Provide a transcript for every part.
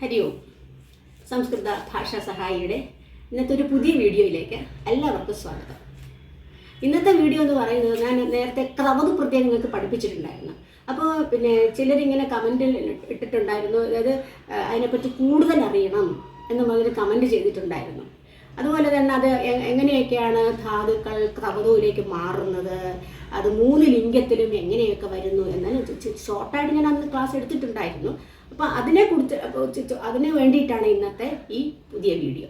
ഹരി ഓം സംസ്കൃത ഭാഷാ സഹായിയുടെ ഇന്നത്തെ ഒരു പുതിയ വീഡിയോയിലേക്ക് എല്ലാവർക്കും സ്വാഗതം. ഇന്നത്തെ വീഡിയോ എന്ന് പറയുന്നത് ഞാൻ നേരത്തെ ക്രമത് പ്രത്യേകം നിങ്ങൾക്ക് പഠിപ്പിച്ചിട്ടുണ്ടായിരുന്നു. അപ്പോൾ പിന്നെ ചിലരിങ്ങനെ കമന്റിൽ ഇട്ടിട്ടുണ്ടായിരുന്നു. അതായത് അതിനെപ്പറ്റി കൂടുതൽ അറിയണം എന്ന് പറഞ്ഞൊരു കമന്റ് ചെയ്തിട്ടുണ്ടായിരുന്നു. അതുപോലെ തന്നെ അത് എങ്ങനെയൊക്കെയാണ് ധാതുക്കൾ ക്രമതയിലേക്ക് മാറുന്നത്? അത് മൂന്ന് ലിംഗത്തിലും എങ്ങനെയൊക്കെ വരുന്നു? എന്നാലും ഷോർട്ടായിട്ട് ഞാൻ അന്ന് ക്ലാസ് എടുത്തിട്ടുണ്ടായിരുന്നു. അപ്പോൾ അതിനെ കുറിച്ച് അതിന് വേണ്ടിയിട്ടാണ് ഇന്നത്തെ ഈ പുതിയ വീഡിയോ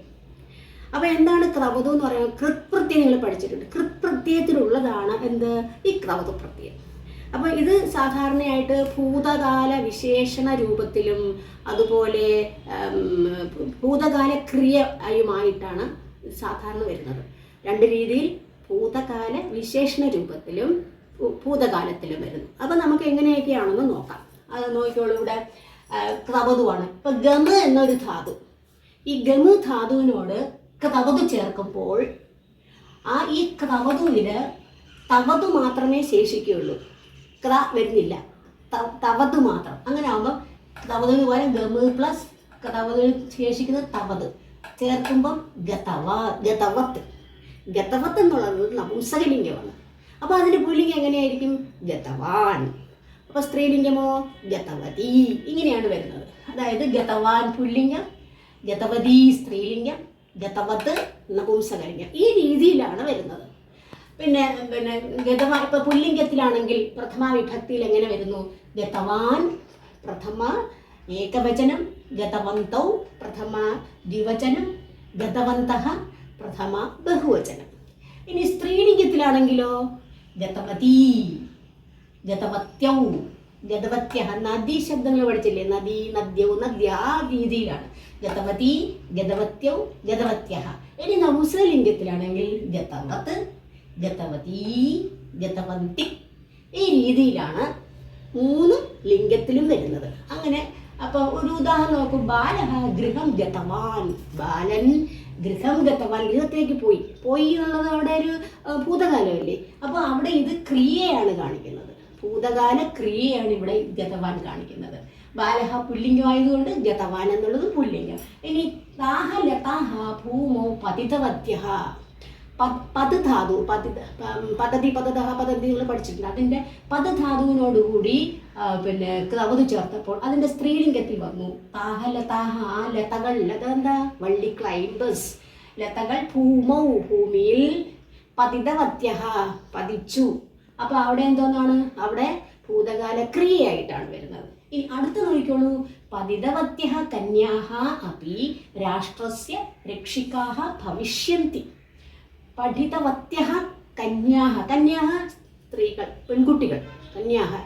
അപ്പോൾ എന്താണ് ക്രവതം എന്ന് പറയുന്നത്? കൃത്പ്രത്യം നിങ്ങൾ പഠിച്ചിട്ടുണ്ട്. കൃത്പ്രത്യത്തിലുള്ളതാണ് എന്ത്? ഈ ക്രവത പ്രത്യം അപ്പോൾ ഇത് സാധാരണയായിട്ട് ഭൂതകാല വിശേഷണ രൂപത്തിലും അതുപോലെ ഭൂതകാല ക്രിയയുമായിട്ടാണ് സാധാരണ വരുന്നത്. രണ്ട് രീതിയിൽ ഭൂതകാല വിശേഷണ രൂപത്തിലും ഭൂതകാലത്തിലും വരുന്നു. അപ്പോൾ നമുക്ക് എങ്ങനെയൊക്കെയാണെന്ന് നോക്കാം. അത് നോക്കിക്കോളൂ ഇവിടെ. ക്രവതുവാണ് ഇപ്പം ഗമ എന്നൊരു ധാതു. ഈ ഗമ ധാതുവിനോട് കതവതു ചേർക്കുമ്പോൾ ആ ഈ ക്രവതുവിന് തവതു മാത്രമേ ശേഷിക്കുകയുള്ളൂ. ക്ര വരുന്നില്ല. തവതു മാത്രം. അങ്ങനെ ആകുമ്പോൾ തവതിന് പകരം ഗമ പ്ലസ് തവതിന് ശേഷിക്കുന്ന തവത് ചേർക്കുമ്പം ഗതവ ഗതവത്ത് ഗതവത്ത് എന്നുള്ളത് നപുംസകലിംഗമാണ്. അപ്പോൾ അതിന്റെ പുല്ലിംഗ് എങ്ങനെയായിരിക്കും? ഗതവാൻ. അപ്പോൾ സ്ത്രീലിംഗമോ ഗതവതി. ഇങ്ങനെയാണ് വരുന്നത്. അതായത് ഗതവാൻ പുല്ലിംഗം ഗതവതി സ്ത്രീലിംഗം ഗതവത് നപുംസകലിംഗം. ഈ രീതിയിലാണ് വരുന്നത്. പിന്നെ പിന്നെ ഗതവാ ഇപ്പൊ പുല്ലിംഗത്തിലാണെങ്കിൽ പ്രഥമ വിഭക്തിയിൽ എങ്ങനെ വരുന്നു? ഗതവാൻ പ്രഥമ ഏകവചനം ഗതവന്തൗ പ്രഥമ ദ്വിവചനം ഗതവന്ത പ്രഥമ ബഹുവചനം. ഇനി സ്ത്രീലിംഗത്തിലാണെങ്കിലോ ഗതവതി. ഗതവത്യൗ ഗതവത്യ നദി ശബ്ദങ്ങൾ പഠിച്ചില്ലേ? നദി നദ്യൗ നദ്യ ആ രീതിയിലാണ്. ഗതവതി ഗതവത്യൗ ഗതവത്യ ഇനി നവുസലിംഗത്തിലാണെങ്കിൽ ഗതവത് ഗതവതി ഗതവന്തി ഈ രീതിയിലാണ് മൂന്ന് ലിംഗത്തിലും വരുന്നത്. അങ്ങനെ അപ്പൊ ഒരു ഉദാഹരണം നോക്കും. ബാലഹ ഗൃഹം ഗതവാൻ. ബാലൻ ഗൃഹം ഗതവാൻ. ഗൃഹത്തിലേക്ക് പോയി. പോയി എന്നുള്ളത് അവിടെ ഒരു ഭൂതകാലമല്ലേ? അപ്പോൾ അവിടെ ഇത് ക്രിയയാണ് കാണിക്കുന്നത്. ഭൂതകാല ക്രിയയാണ് ഇവിടെ ഗതവാൻ കാണിക്കുന്നത്. ബാലഹ പുല്ലിംഗമായതുകൊണ്ട് ഗതവാൻ എന്നുള്ളത് പുല്ലിംഗം. ഇനി താഹ ലതാഹ ഭൂമോ പതിതവദ്യ പത് ധാതു പതി പദ്ധതി പദതഹ പദ്ധതി നിങ്ങൾ പഠിച്ചിട്ടുണ്ട്. അതിന്റെ പദധാതുവിനോടുകൂടി ധാതുവിനോടുകൂടി പിന്നെ ക്രവത് ചേർത്തപ്പോൾ അതിന്റെ സ്ത്രീലിംഗത്തിൽ വന്നു. താഹ ലതാഹ ലതകൾ ലത എന്താ വള്ളി ക്ലൈംബസ്. ലതകൾ ഭൂമൗ ഭൂമിയിൽ പതിതവത്യഹ പതിച്ചു. അപ്പോൾ അവിടെ എന്തോന്നാണ്? അവിടെ ഭൂതകാല ക്രിയയായിട്ടാണ് വരുന്നത്. ഇനി അടുത്ത് നോക്കിക്കോളൂ. പതിതവത്യ കന്യാഹ അപി രാഷ്ട്രസ്യ രക്ഷിക്കാഹ ഭവിഷ്യന്തി. പഠിതവത്യ കന്യാഹ. കന്യാഹ സ്ത്രീകൾ പെൺകുട്ടികൾ. കന്യാഹ.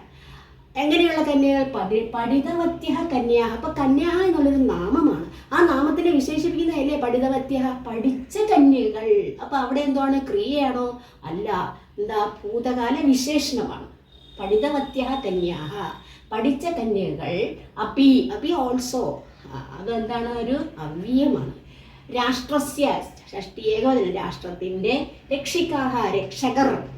എങ്ങനെയുള്ള കന്യകൾ? പഠി പഠിതവത്യ കന്യാഹ. അപ്പൊ കന്യാഹ എന്നുള്ളൊരു നാമമാണ്. പഠിതവത്യ പഠിച്ച കന്യകൾ. അപ്പൊ അവിടെ എന്താണ് ക്രിയയാണോ? അല്ല എന്താ ഭൂതകാല വിശേഷണമാണ്. പഠിതവത്യ കന്യാഹ. പഠിച്ച കന്യകൾ അപ്പി അപ്പി ഓൾസോ അതെന്താണ്? ഒരു അവ്യയമാണ്. രാഷ്ട്രസ്യ ഷഷ്ടി ഏകവചനം രാഷ്ട്രത്തിന്റെ രക്ഷിക്കാഹ രക്ഷകർ.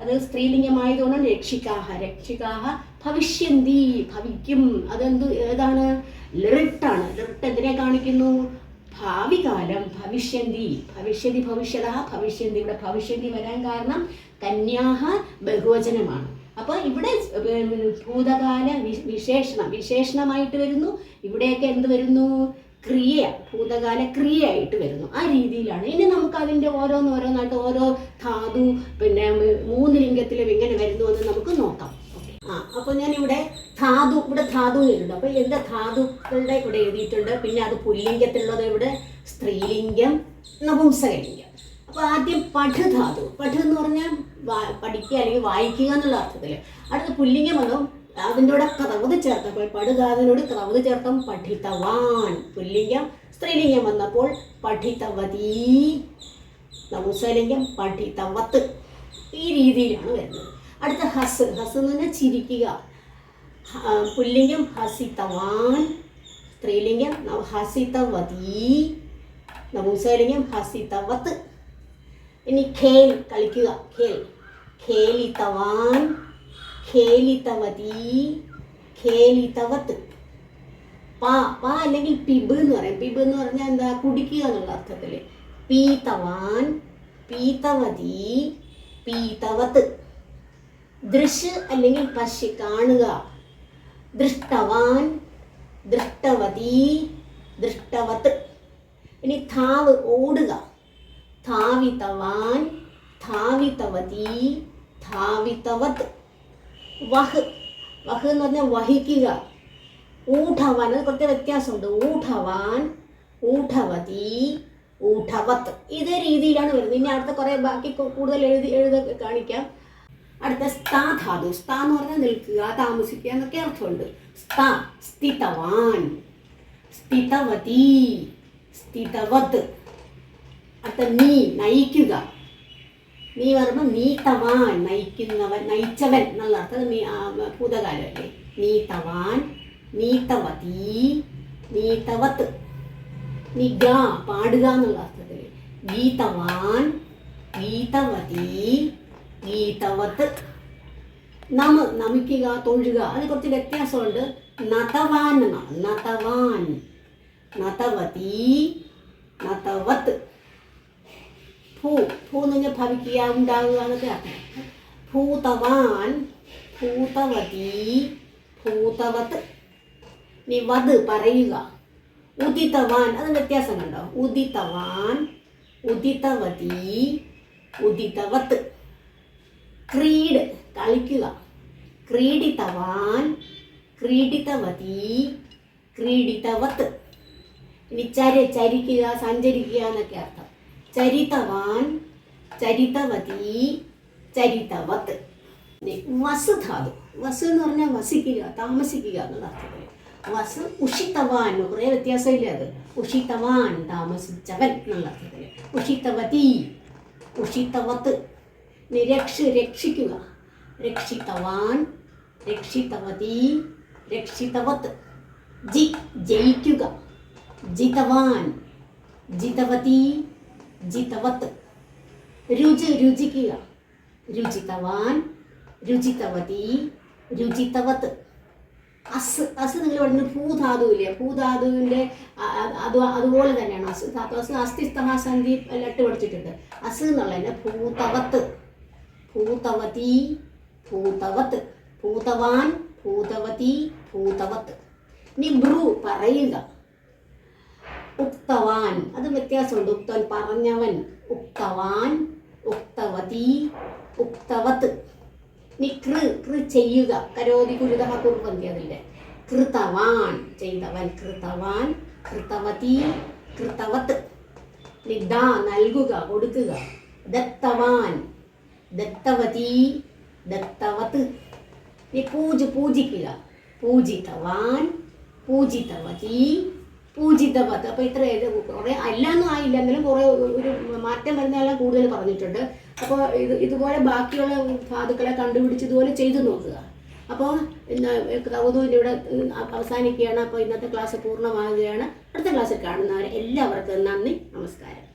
അത് സ്ത്രീലിംഗമായതുകൊണ്ട് രക്ഷിക്കാഹ. രക്ഷിക്കാഹ ഭവിഷ്യന്തി ഭവിക്കും. അതെന്ത് ഏതാണ്? ലിറിട്ടാണ് ലിറിട്ട് എന്തിനെ കാണിക്കുന്നു? ഭാവി കാലം ഭവിഷ്യന്തി ഭവിഷ്യതി ഭവിഷ്യത ഭവിഷ്യന്തി ഇവിടെ ഭവിഷ്യന്തി വരാൻ കാരണം കന്യാഹ ബഹുവചനമാണ്. അപ്പോൾ ഇവിടെ ഭൂതകാല വിശേഷണം വിശേഷണമായിട്ട് വരുന്നു. ഇവിടെയൊക്കെ എന്ത് വരുന്നു? ക്രിയ ഭൂതകാല ക്രിയയായിട്ട് വരുന്നു. ആ രീതിയിലാണ്. ഇനി നമുക്ക് അതിന്റെ ഓരോന്ന് ഓരോന്നായിട്ട് ഓരോ ധാതു പിന്നെ മൂന്ന് ലിംഗത്തിലും എങ്ങനെ വരുന്നു എന്ന് നമുക്ക് നോക്കാം. ആ അപ്പോൾ ഞാൻ ഇവിടെ ധാതു ഇവിടെ ധാതു എഴുതുന്നുണ്ട് അപ്പോൾ എന്താ ധാതുക്കളുടെ ഇവിടെ എഴുതിയിട്ടുണ്ട്. പിന്നെ അത് പുല്ലിംഗത്തിലുള്ളത് ഇവിടെ സ്ത്രീലിംഗം നപുംസകലിംഗം. അപ്പോൾ ആദ്യം പഠധാതു. പഠു എന്ന് പറഞ്ഞാൽ പഠിക്കുക അല്ലെങ്കിൽ വായിക്കുക എന്നുള്ള അർത്ഥത്തിൽ അടുത്ത പുല്ലിംഗം വന്നു അതിന്റെ കൂടെ ക്രവത് ചേർത്തപ്പോൾ പടുധാതുവിനോട് ക്രവത് ചേർത്തം പഠിത്തവാൻ പുല്ലിംഗം സ്ത്രീലിംഗം വന്നപ്പോൾ പഠിത്തവതീ നപുംസകലിംഗം പഠിത്തവത്ത് ഈ രീതിയിലാണ് വരുന്നത്. അടുത്ത ഹസ്. ഹസ് എന്ന് പറഞ്ഞാൽ ചിരിക്കുക. പുല്ലിംഗം ഹസിത്തവാൻ സ്ത്രീലിംഗം ഹസിതവതീ. നപുംസകലിംഗം ഹസിത്തവത്ത് ഇനി ഖേൽ കളിക്കുക. ഖേൽ. ഖേലിത്തവാൻ ഖേലിത്തവതീ ഖേലിത്തവത്ത് പാ പാ അല്ലെങ്കിൽ പിബ് എന്ന് പറയും. പിബ് എന്ന് പറഞ്ഞാൽ എന്താ? കുടിക്കുക എന്നുള്ള അർത്ഥത്തിൽ പീത്തവാൻ പീത്തവതി പീതവത്ത്. ദൃശ് അല്ലെങ്കിൽ പശി കാണുക. ദൃഷ്ടവാൻ ദൃഷ്ടവതി ദൃഷ്ടവത്. ഇനി ധാവ് ഓടുക. ധാവിതവാൻ ധാവിതവതി ധാവിതവത് വഹ്. വഹ് എന്ന് പറഞ്ഞാൽ വഹിക്കുക. ഊഢവാൻ അത് കുറച്ച് വ്യത്യാസമുണ്ട്. ഊഢവാൻ ഊഢവതി ഊഢവത്ത് ഇതേ രീതിയിലാണ് വരുന്നത്. ഇനി അടുത്ത കുറേ ബാക്കി കൂടുതൽ എഴുതി എഴുതി കാണിക്കാം. അടുത്ത സ്ഥാ ധാതു. സ്ഥാ എന്ന് പറഞ്ഞാൽ നിൽക്കുക താമസിക്കുക എന്നൊക്കെ അർത്ഥമുണ്ട്. സ്ഥാ സ്ഥിതവാൻ. സ്ഥിതവതി. സ്ഥിതവത്. അടുത്ത നീ നയിക്കുക. നീ പറയുമ്പോൾ നീതവാൻ നയിക്കുന്നവൻ നയിച്ചവൻ എന്നുള്ള അർത്ഥം നീ ഭൂതകാലമല്ലേ? നീതവാൻ നീതവതി നീതവത്ത് നിഗ പാടുക എന്നുള്ള അർത്ഥത്തിൽ ഗീതവാൻ ഗീതവതി ഗീതവത്ത് നമ നമിക്കുക തൊഴുക. അത് കുറച്ച് വ്യത്യാസമുണ്ട്. നതവാൻ എന്നാണ് നതവാൻ. നതവതി നതവത്ത് ഭൂ ഭൂ എന്ന് പറഞ്ഞാൽ ഭവിക്കുക ഉണ്ടാകുക എന്നൊക്കെ അർത്ഥം. ഭൂതവാൻ ഭൂതവതി ഭൂതവത്ത് നീ വത് പറയുക. ഉദിതവാൻ അത് വ്യത്യാസം കണ്ടോ ഉദിതവാൻ ഉദിതവതി ഉദിതവത്ത് ക്രീഡ് കളിക്കുക. ക്രീഡിതവാൻ ക്രീഡിതവതി ക്രീഡിതവത്ത്. ഇനി ചര ചരിക്കുക സഞ്ചരിക്കുക എന്നൊക്കെ അർത്ഥം. ചരിതവാൻ ചരിതവതി ചരിതവത്ത്. ഇനി വസു എന്ന് പറഞ്ഞാൽ വസിക്കുക താമസിക്കുക എന്നുള്ള അർത്ഥത്തിൽ. വസ് ഉഷിതവാൻ കുറേ വ്യത്യാസമില്ല അത്? ഉഷിതവാൻ താമസിച്ചവൻ എന്നുള്ള അർത്ഥത്തിൽ. ഉഷിതവതി ഉഷിതവത്ത്. ഇനി രക്ഷ രക്ഷിക്കുക. രക്ഷിതവാൻ രക്ഷിതവതി രക്ഷിതവത് ജി ജയിക്കുക. ജിതവാൻ ജിതവതി ജിതവത്. രുചി രുചിക്കുക. രുചിതവാൻ രുചിതവതി രുചിതവത് അസ് അസ് നിങ്ങൾ പറഞ്ഞ ഭൂധാതുവില്ലേ? ഭൂധാതുവിന്റെ അത് അതുപോലെ തന്നെയാണ് അസ്. ധാതു അസ് അസ്ഥിസ്തമാ സന്ധി ലട്ട് പഠിച്ചിട്ടുണ്ട്. അസ് എന്നുള്ളതിന്റെ ഭൂതവത്ത്. ഭൂതവതി ഭൂതവത്ത് ഭൂതവാൻ ഭൂതവതി ഭൂതവത്ത് ഇനി ബ്രൂ പറയുക. ഉക്തവാൻ. അത് വ്യത്യാസമുണ്ട്. ഉക്തവൻ പറഞ്ഞവൻ. ഉക്തവാൻ ഉക്തവതി ഉക്തവത്ത് ഇനി കൃ കൃ ചെയ്യുക. കരോതി കുരുത കുറുപന്തി അതില്ലേ കൃതവാൻ ചെയ്തവൻ. കൃതവാൻ കൃതവതി കൃതവത്ത് ഇനി നൽകുക കൊടുക്കുക. ദത്തവാൻ. ദത്തവതി ദത്തവത്. നീ പൂജ പൂജിക്കുക പൂജിതവാൻ പൂജിതവതി പൂജിതവത്. അപ്പോൾ ഇത്ര ഇത് കുറേ അല്ലാന്നും ആയില്ല. എന്നാലും കുറേ ഒരു മാറ്റം വരുന്നതെല്ലാം കൂടുതൽ പറഞ്ഞിട്ടുണ്ട്. അപ്പോൾ ഇത് ഇതുപോലെ ബാക്കിയുള്ള ധാതുക്കളെ കണ്ടുപിടിച്ച് ഇതുപോലെ ചെയ്തു നോക്കുക. അപ്പോൾ ഇന്ന് കൗതുവിന്റെ ഇവിടെ അവസാനിക്കുകയാണ്. അപ്പോൾ ഇന്നത്തെ ക്ലാസ് പൂർണമാകുകയാണ് അടുത്ത ക്ലാസ്സിൽ കാണുന്നവരെ എല്ലാവർക്കും നന്ദി നമസ്കാരം.